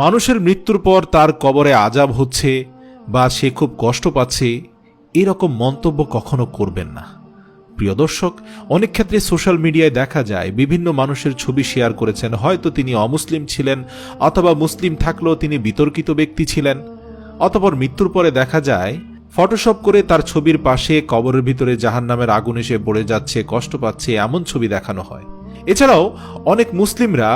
মানুষের মৃত্যুর পর তার কবরে আজাব হচ্ছে বা সে খুব কষ্ট পাচ্ছে, এরকম মন্তব্য কখনো করবেন না। প্রিয় দর্শক, অনেক ক্ষেত্রে সোশ্যাল মিডিয়ায় দেখা যায়, বিভিন্ন মানুষের ছবি শেয়ার করেছেন, হয়তো তিনি অমুসলিম ছিলেন অথবা মুসলিম থাকলেও তিনি বিতর্কিত ব্যক্তি ছিলেন। অতপর মৃত্যুর পরে দেখা যায়, ফটোশপ করে তার ছবির পাশে কবরের ভিতরে জাহান নামের আগুন এসে পড়ে যাচ্ছে, কষ্ট পাচ্ছে, এমন ছবি দেখানো হয়। এছাড়াও অনেক মুসলিমরা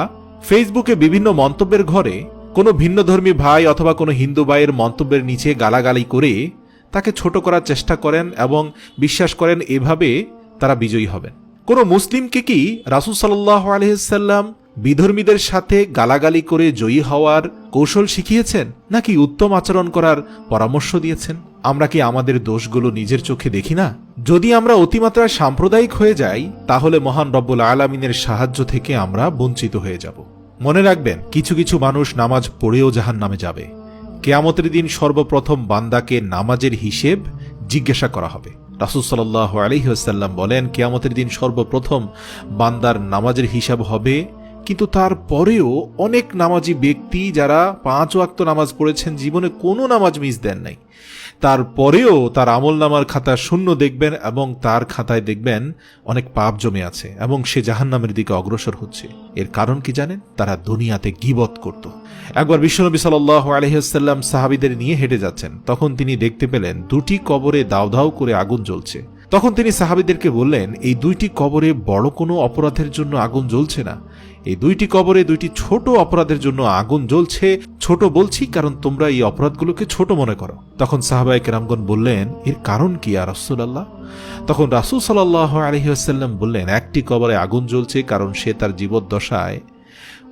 ফেসবুকে বিভিন্ন মন্তব্যের ঘরে কোনো ভিন্নধর্মী ভাই অথবা কোনো হিন্দু ভাইয়ের মন্তব্যের নিচে গালাগালি করে তাকে ছোট করার চেষ্টা করেন এবং বিশ্বাস করেন এভাবে তারা বিজয়ী হবেন। কোনো মুসলিমকে কি রাসুল সাল্লাহ আলহিসাল্লাম বিধর্মীদের সাথে গালাগালি করে জয়ী হওয়ার কৌশল শিখিয়েছেন নাকি উত্তম আচরণ করার পরামর্শ দিয়েছেন? আমরা কি আমাদের দোষগুলো নিজের চোখে দেখি না? যদি আমরা অতিমাত্রায় সাম্প্রদায়িক হয়ে যাই, তাহলে মহান রব্বুল আলমিনের সাহায্য থেকে আমরা বঞ্চিত হয়ে যাব। মনে রাখবেন, কিছু কিছু মানুষ নামাজ পড়েও জাহান নামে যাবে। কেয়ামতের দিন সর্বপ্রথম বান্দাকে নামাজের হিসেব জিজ্ঞাসা করা হবে। রাসুলসাল্লাহ আলহিহাসাল্লাম বলেন, কেয়ামতের দিন সর্বপ্রথম বান্দার নামাজের হিসাব হবে কিন্তু তারপরেও অনেক নামাজি ব্যক্তি যারা পাঁচ ওয়াক্ত নামাজ পড়েছেন, জীবনে কোনো নামাজ মিস দেন নাই। তারপরেও তার আমল নামার খাতা শূন্য দেখবেন এবং তার খাতায় দেখবেন অনেক পাপ জমে আছে এবং সে জাহান্নামের দিকে অগ্রসর হচ্ছে। এর কারণ কি জানেন? তারা দুনিয়াতে গিবত করত। একবার বিশ্বনবী সাল্লাহ আলহিহাল্লাম সাহাবিদের নিয়ে হেঁটে যাচ্ছেন। তখন তিনি দেখতে পেলেন, দুটি কবরে দাও দাউ করে আগুন জ্বলছে। তখন তিনি সাহাবিদেরকে বললেন, এই দুইটি কবরে বড় কোনো অপরাধের জন্য আগুন জ্বলছে না। এই দুইটি কবরে দুইটি ছোট অপরাধের জন্য আগুন জ্বলছে। ছোট বলছি কারণ তোমরা এই অপরাধগুলোকে ছোট মনে করো। তখন সাহাবাই কেরামগন বললেন, এর কারণ কি আর রসুল্লাহ তখন রাসুল সাল্লাহ আলহিহাসাল্লাম বললেন, একটি কবরে আগুন জ্বলছে কারণ সে তার জীবদ্দশায়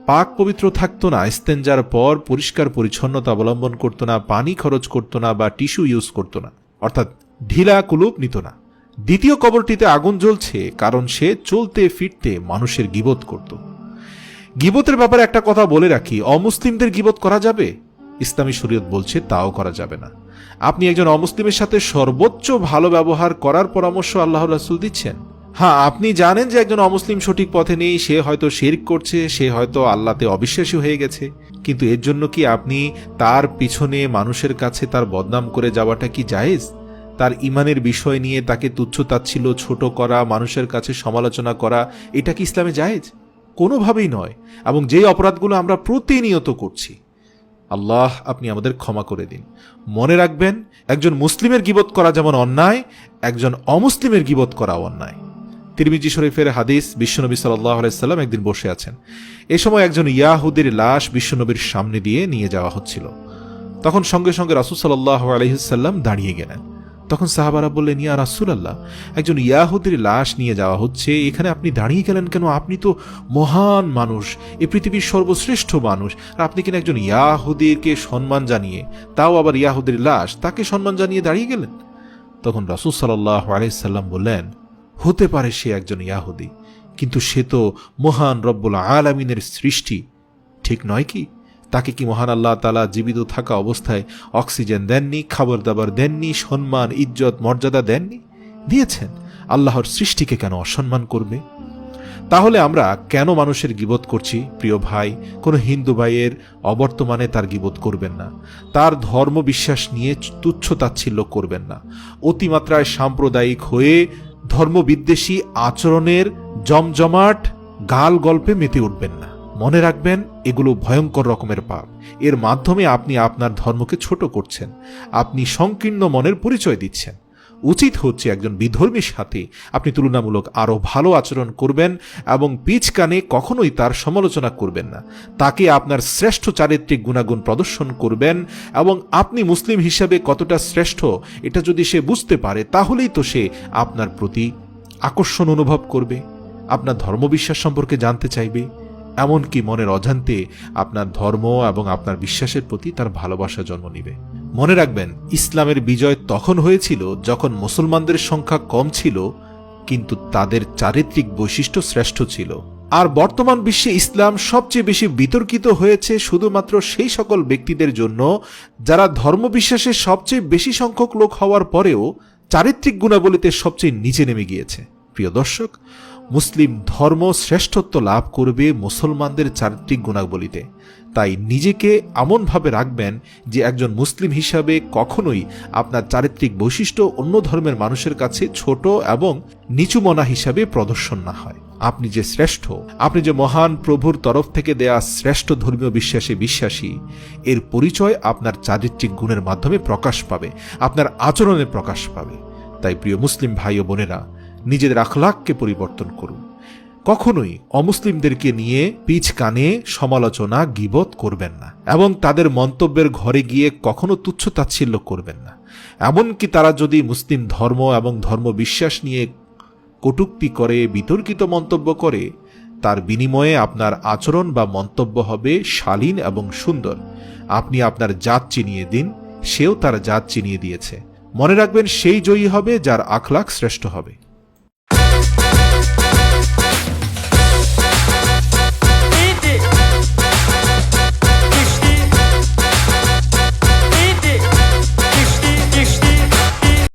পাক পবিত্র থাকতো না ইস্তেঞ্জার পর পরিষ্কার পরিচ্ছন্নতা অবলম্বন করতো না, পানি খরচ করতো না বা টিস্যু ইউজ করতো না। অর্থাৎ ঢিলা কুলুপ নিত না। দ্বিতীয় কবরটিতে আগুন জ্বলছে কারণ সে চলতে ফিরতে মানুষের গিবত করত। গিবতের ব্যাপারে একটা কথা বলে রাখি, অমুসলিমদের গিবত করা যাবে? ইসলামী শরীয়ত বলছে তাও করা যাবে না। আপনি একজন অমুসলিমের সাথে সর্বোচ্চ ভালো ব্যবহার করার পরামর্শ আল্লাহ রাসুল দিচ্ছেন? হ্যাঁ আপনি জানেন যে একজন অমুসলিম সঠিক পথে নেই, সে হয়তো শেরিক করছে, সে হয়তো আল্লাতে অবিশ্বাসী হয়ে গেছে। কিন্তু এর জন্য কি আপনি তার পিছনে মানুষের কাছে তার বদনাম করে যাওয়াটা কি জায়েজ? তার ইমানের বিষয় নিয়ে তাকে তুচ্ছ তাচ্ছিল ছোট করা, মানুষের কাছে সমালোচনা করা, এটা কি ইসলামে জায়েজ? কোনোভাবেই নয়। এবং যেই অপরাধগুলো আমরা প্রতিনিয়ত করছি, আল্লাহ আপনি আমাদের ক্ষমা করে দিন। মনে রাখবেন, একজন মুসলিমের গিবত করা যেমন অন্যায়, একজন অমুসলিমের গিবত করা অন্যায়। তিরমিজি শরীফের হাদিস, বিশ্বনবী সাল্লাহ আলাইসাল্লাম একদিন বসে আছেন। এ সময় একজন ইয়াহুদের লাশ বিশ্বনবীর সামনে দিয়ে নিয়ে যাওয়া হচ্ছিল। তখন সঙ্গে সঙ্গে রাসুল সাল্লাহ আলহিসাল্লাম দাঁড়িয়ে গেলেন। তখন সাহাবারা বললেন, ইয়া রাসুল আল্লাহ একজন ইয়াহুদের লাশ নিয়ে যাওয়া হচ্ছে, এখানে আপনি দাঁড়িয়ে গেলেন কেন? আপনি তো মহান মানুষ, এ পৃথিবীর সর্বশ্রেষ্ঠ মানুষ, আর আপনি কিনা একজন ইয়াহুদিকে সম্মান জানিয়ে, তাও আবার ইয়াহুদের লাশ, তাকে সম্মান জানিয়ে দাঁড়িয়ে গেলেন? তখন রাসুল সাল্লাহ আলাইসাল্লাম বললেন, হতে পারে সে একজন ইয়াহুদি, কিন্তু সে তো মহান রব্বুল আলামিনের সৃষ্টি, ঠিক নয় কি? তাকে কি মহান আল্লাহ তালা জীবিত থাকা অবস্থায় অক্সিজেন দেননি খাবার দাবার দেননি, সম্মান, ইজ্জত, মর্যাদা দেননি? দিয়েছেন। আল্লাহর সৃষ্টিকে কেন অসম্মান করবে? তাহলে আমরা কেন মানুষের গিবত করছি? প্রিয় ভাই, কোনো হিন্দু ভাইয়ের অবর্তমানে তার গিবত করবেন না। তার ধর্ম বিশ্বাস নিয়ে তুচ্ছ তাচ্ছিল্য করবেন না। অতিমাত্রায় সাম্প্রদায়িক হয়ে ধর্মবিদ্বেষী আচরণের জমজমাট গাল গল্পে মেতে উঠবেন না। মনে রাখবেন, এগুলো ভয়ঙ্কর রকমের পাপ। এর মাধ্যমে আপনি আপনার ধর্মকে ছোট করছেন। আপনি সংকীর্ণ মনের পরিচয় দিচ্ছেন। উচিত হচ্ছে একজন বিধর্মীর সাথে আপনি তুলনামূলক আরও ভালো আচরণ করবেন এবং পিচ কানে কখনোই তার সমালোচনা করবেন না। তাকে আপনার শ্রেষ্ঠ চারিত্রিক গুণাগুণ প্রদর্শন করবেন এবং আপনি মুসলিম হিসাবে কতটা শ্রেষ্ঠ, এটা যদি সে বুঝতে পারে, তাহলেই তো সে আপনার প্রতি আকর্ষণ অনুভব করবে। আপনার ধর্মবিশ্বাস সম্পর্কে জানতে চাইবে। এমনকি মনের অজান্তে আপনার ধর্ম এবং আপনার বিশ্বাসের প্রতি তার ভালোবাসা জন্ম নিবে। মনে রাখবেন, ইসলামের বিজয় তখন হয়েছিল যখন মুসলমানদের সংখ্যা কম ছিল, কিন্তু তাদের চারিত্রিক বৈশিষ্ট্য শ্রেষ্ঠ ছিল। আর বর্তমান বিশ্বে ইসলাম সবচেয়ে বেশি বিতর্কিত হয়েছে শুধুমাত্র সেই সকল ব্যক্তিদের জন্য, যারা ধর্মবিশ্বাসের সবচেয়ে বেশি সংখ্যক লোক হওয়ার পরেও চারিত্রিক গুণাবলীতে সবচেয়ে নিচে নেমে গিয়েছে। প্রিয় দর্শক মুসলিম ধর্ম শ্রেষ্ঠত্ব লাভ করবে মুসলমানদের চারিত্রিক গুণাবলিতে। তাই নিজেকে এমনভাবে রাখবেন যে একজন মুসলিম হিসাবে কখনোই আপনার চারিত্রিক বৈশিষ্ট্য অন্য ধর্মের মানুষের কাছে ছোট এবং নিচুমনা হিসাবে প্রদর্শন না হয়। আপনি যে শ্রেষ্ঠ, আপনি যে মহান প্রভুর তরফ থেকে দেয়া শ্রেষ্ঠ ধর্মীয় বিশ্বাসে বিশ্বাসী, এর পরিচয় আপনার চারিত্রিক গুণের মাধ্যমে প্রকাশ পাবে, আপনার আচরণে প্রকাশ পাবে। তাই প্রিয় মুসলিম ভাই ও বোনেরা নিজেদের আখলাককে পরিবর্তন করুন। কখনোই অমুসলিমদেরকে নিয়ে পিচ কানে সমালোচনা, গিবত করবেন না এবং তাদের মন্তব্যের ঘরে গিয়ে কখনো তুচ্ছ তাচ্ছিল্য করবেন না। এমনকি তারা যদি মুসলিম ধর্ম এবং ধর্ম বিশ্বাস নিয়ে কটূক্তি করে, বিতর্কিত মন্তব্য করে, তার বিনিময়ে আপনার আচরণ বা মন্তব্য হবে শালীন এবং সুন্দর। আপনি আপনার জাত চিনিয়ে দিন, সেও তার জাত চিনিয়ে দিয়েছে। মনে রাখবেন সেই জয়ী হবে যার আখলাক শ্রেষ্ঠ হবে।